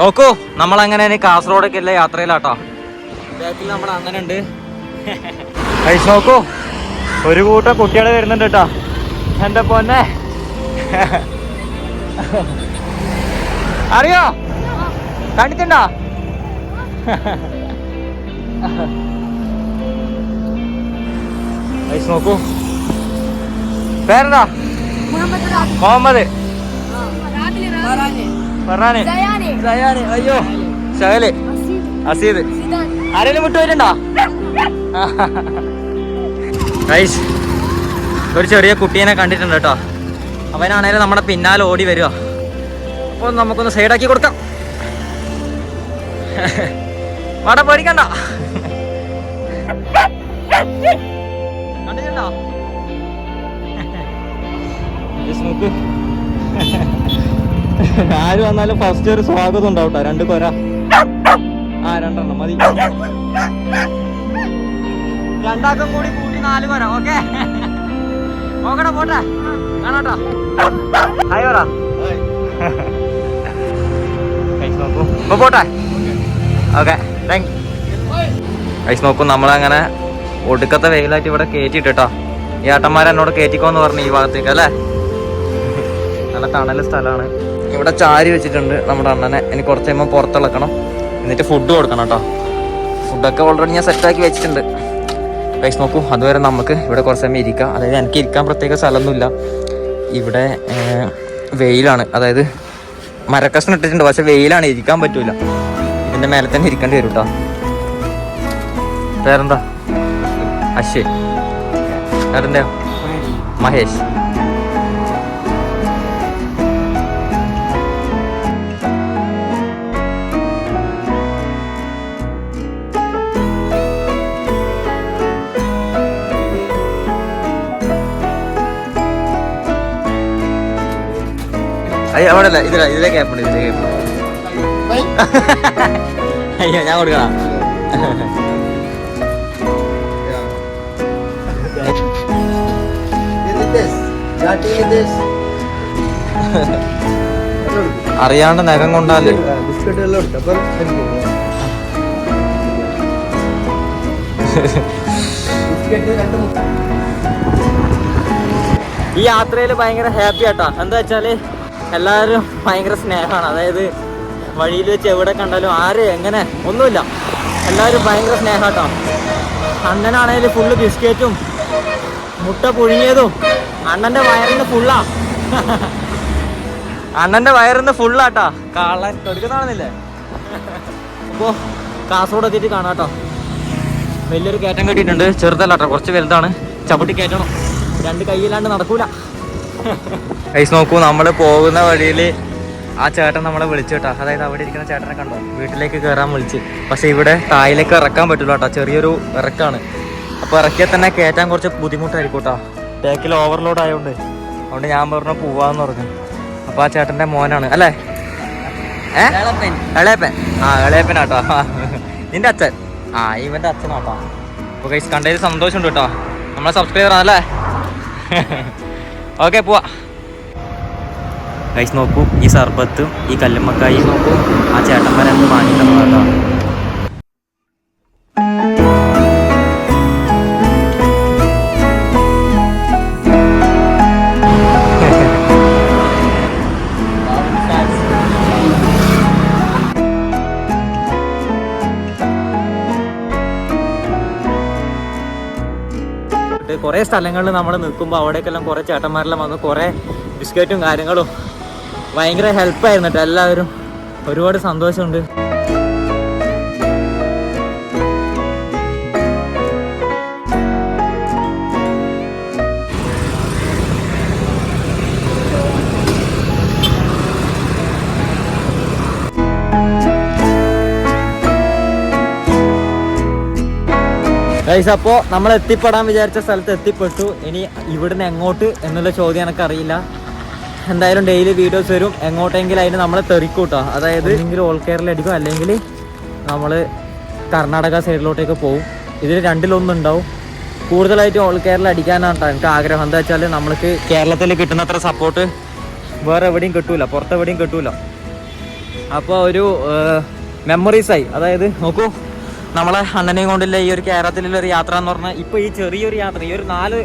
നോക്കൂ നമ്മളങ്ങനെ കാസർഗോഡൊക്കെ യാത്രയിലാട്ടോ. ബാക്കിൽ അങ്ങനെ ഉണ്ട് കഴിച്ച് നോക്കൂ. ഒരു കൂട്ടം കുട്ടികൾ വരുന്നുണ്ട് കേട്ടോ. എന്റെ പൊന്നെ. അറിയോ? കണ്ടിട്ടുണ്ടോ? പൈസ നോക്കൂ. പേരെന്താ? മുഹമ്മദ്. മുഹമ്മദ്. ഫറാന്. സയാന്. അയ്യോ ഷഹൽ അസീദ്. ആരെങ്കിലും വിട്ടുപോയിട്ടുണ്ടോ? ഗൈസ് ഒരു ചെറിയ കുട്ടീനെ കണ്ടിട്ടുണ്ട് കേട്ടോ. അവനാണേലും നമ്മുടെ പിന്നാലെ ഓടി വരിക അപ്പോൾ നമുക്കൊന്ന് സൈഡാക്കി കൊടുക്കാം. വട പേടിക്കണ്ട. ആര് വന്നാലും ഫസ്റ്റ് ഒരു സ്വാഗതം ഉണ്ടാവും ട്ടോ രണ്ട് കൊര. ആ രണ്ടെണ്ണം മതി. രണ്ടാക്കം കൂടി കൂട്ടി നാല് കൊര ഓക്കെ? നോക്കട്ടെ പോട്ടെ. കാണാട്ടോ. ഹായ് പറ. Guys, നോക്കൂ. ഇപ്പൊ പോട്ടെ. ഓക്കെ താങ്ക് ഐസ് നോക്കൂ നമ്മളങ്ങനെ ഒടുക്കത്തെ വെയിലായിട്ട് ഇവിടെ കയറ്റിട്ടോ ഈ ആട്ടന്മാരെന്നോട് കയറ്റിക്കോന്ന് പറഞ്ഞു ഈ ഭാഗത്തേക്ക് അല്ലേ? നല്ല തണൽ സ്ഥലമാണ്. ഇവിടെ ചാരി വെച്ചിട്ടുണ്ട് നമ്മുടെ അണ്ണനെ. ഇനി കുറച്ച് കഴിയുമ്പോൾ പുറത്തിളക്കണം എന്നിട്ട് ഫുഡ് കൊടുക്കണം കേട്ടോ. ഫുഡൊക്കെ ഓൾറെഡി ഞാൻ സെറ്റാക്കി വെച്ചിട്ടുണ്ട്. പൈസ നോക്കൂ അതുവരെ നമുക്ക് ഇവിടെ കുറച്ച് സമയം ഇരിക്കാം. അതായത് എനിക്ക് ഇരിക്കാൻ പ്രത്യേക സ്ഥലമൊന്നുമില്ല. ഇവിടെ വെയിലാണ്. അതായത് മരക്കഷ്ണം ഇട്ടിട്ടുണ്ട് പക്ഷെ വെയിലാണ് ഇരിക്കാൻ പറ്റൂല. ഇതിന്റെ മേലെ തന്നെ ഇരിക്കേണ്ടി വരും കേട്ടോ പേരെന്താ അശ്വേ പേരെന്താ മഹേഷ്. അയ്യോ അവിടെ അല്ല ഇതില ഇതിലെ ക്യാപ്പുണ്ട് ഇതിലെ ക്യാപ്പ് അയ്യോ ഞാൻ കൊടുക്കണം? അറിയാണ്ട് നഖം കൊണ്ടാൽ. ഈ യാത്രയിൽ ഭയങ്കര ഹാപ്പി ആട്ടാ. എന്താ വെച്ചാൽ എല്ലാവരും ഭയങ്കര സ്നേഹമാണ്. അതായത് വഴിയിൽ വെച്ച് എവിടെ കണ്ടാലും ആര് എങ്ങനെ ഒന്നുമില്ല. എല്ലാവരും ഭയങ്കര സ്നേഹാട്ടോ അണ്ണനാണെങ്കിൽ ഫുള്ള് ബിസ്ക്കറ്റും മുട്ട പുഴുങ്ങിയതും അണ്ണന്റെ വയറിന് ഫുള്ളാ അണ്ണന്റെ വയറിന്ന് ഫുള്ളാട്ടാ കാളൻ കൊടുക്കുന്നതാണെന്നില്ലേ അപ്പോൾ കാസർഗോഡ് എത്തിയിട്ട് കാണാട്ടോ വലിയൊരു കയറ്റം കെട്ടിയിട്ടുണ്ട്. ചെറുതല്ലാട്ടോ കുറച്ച് വലുതാണ്. ചവിട്ടി കയറ്റണം. രണ്ട് കൈയില്ലാണ്ട് നടക്കൂല. ഐസ് നോക്കൂ നമ്മൾ പോകുന്ന വഴിയിൽ ആ ചേട്ടൻ നമ്മളെ വിളിച്ചു കേട്ടോ. അതായത് അവിടെ ഇരിക്കുന്ന ചേട്ടനെ കണ്ടോ? വീട്ടിലേക്ക് കയറാൻ വിളിച്ച്. പക്ഷെ ഇവിടെ തായിലേക്ക് ഇറക്കാൻ പറ്റില്ല കേട്ടോ. ചെറിയൊരു ഇറക്കാണ്. അപ്പോൾ ഇറക്കിയാൽ തന്നെ കയറ്റാൻ കുറച്ച് ബുദ്ധിമുട്ടായിരിക്കും കേട്ടോ. ബാക്കിൽ ഓവർലോഡ് ആയതുകൊണ്ട് അതുകൊണ്ട് ഞാൻ പറഞ്ഞു പോവാന്ന് പറഞ്ഞു. അപ്പോൾ ആ ചേട്ടന്റെ മോനാണ്. അല്ലേ? ഇളയപ്പൻ ആ ഇളയപ്പനാട്ടോ നിന്റെ അച്ഛൻ. ആ ഇവന്റെ അച്ഛനാട്ടോ അപ്പൊ കണ്ടതിൽ സന്തോഷമുണ്ട് കേട്ടോ. നമ്മളെ സബ്സ്ക്രൈബർ ആണല്ലേ? ഓക്കെ പോവാ. ഗൈസ് നോക്കൂ ഈ സർബത്തും ഈ കല്ലുമ്മക്കായി നോക്കൂ. ആ ചേട്ടന്മാരെ വാങ്ങി കുറേ സ്ഥലങ്ങളിൽ നമ്മൾ നിൽക്കുമ്പോൾ അവിടേക്കെല്ലാം കുറേ ചേട്ടന്മാരെല്ലാം വന്ന് കുറേ ബിസ്ക്കറ്റും കാര്യങ്ങളും. ഭയങ്കര ഹെൽപ്പായിരുന്നു കേട്ടോ എല്ലാവരും. ഒരുപാട് സന്തോഷമുണ്ട്. ഗൈസ് അപ്പോൾ നമ്മൾ എത്തിപ്പെടാൻ വിചാരിച്ച സ്ഥലത്ത് എത്തിപ്പെട്ടു. ഇനി ഇവിടുന്ന് എങ്ങോട്ട് എന്നുള്ള ചോദ്യം എനിക്കറിയില്ല. എന്തായാലും ഡെയിലി വീഡിയോസ് വരും. എങ്ങോട്ടെങ്കിലും അതിന് നമ്മളെ തെറിക്കൂട്ടോ. അതായത് എന്തെങ്കിലും ഓൾ കേരള അടിക്കും. അല്ലെങ്കിൽ നമ്മൾ കർണാടക സൈഡിലോട്ടേക്ക് പോകും ഇതിൽ രണ്ടിലൊന്നുണ്ടാവും. കൂടുതലായിട്ട് ഓൾ കേരള അടിക്കാനാണ് എനിക്ക് ആഗ്രഹം. എന്താ വെച്ചാൽ നമ്മൾക്ക് കേരളത്തിൽ കിട്ടുന്നത്ര സപ്പോർട്ട് വേറെ എവിടെയും കിട്ടൂല. പുറത്തെവിടെയും കിട്ടൂല. അപ്പോൾ ഒരു മെമ്മറീസായി അതായത് നോക്കൂ. നമ്മളെ അണ്ണനെയും കൊണ്ടുള്ള ഈ ഒരു കേരളത്തിലുള്ള ഒരു യാത്ര എന്ന് പറഞ്ഞാൽ ഇപ്പൊ ഈ ചെറിയൊരു യാത്ര ഈ ഒരു നാല്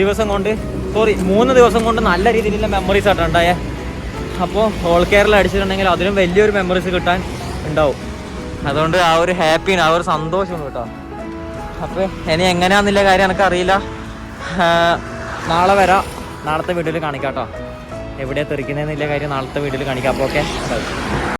ദിവസം കൊണ്ട് സോറി മൂന്ന് ദിവസം കൊണ്ട് നല്ല രീതിയിലുള്ള മെമ്മറീസ് ആട്ടോ ഉണ്ടായേ. അപ്പോൾ ഓൾ കേരള അടിച്ചിട്ടുണ്ടെങ്കിൽ അതിലും വലിയൊരു മെമ്മറീസ് കിട്ടാൻ ഉണ്ടാവും. അതുകൊണ്ട് ആ ഒരു ഹാപ്പിയാണ് ആ ഒരു സന്തോഷമാണ് കേട്ടോ. അപ്പോൾ ഇനി എങ്ങനെയാണെന്നുള്ള കാര്യം എനിക്കറിയില്ല. നാളെ വരാം. നാളത്തെ വീഡിയോയിൽ കാണിക്കാം കേട്ടോ. എവിടെയാണ് തെറിക്കുന്നതെന്നില്ല കാര്യം നാളത്തെ വീഡിയോയിൽ കാണിക്കാം. അപ്പോൾ ഓക്കെ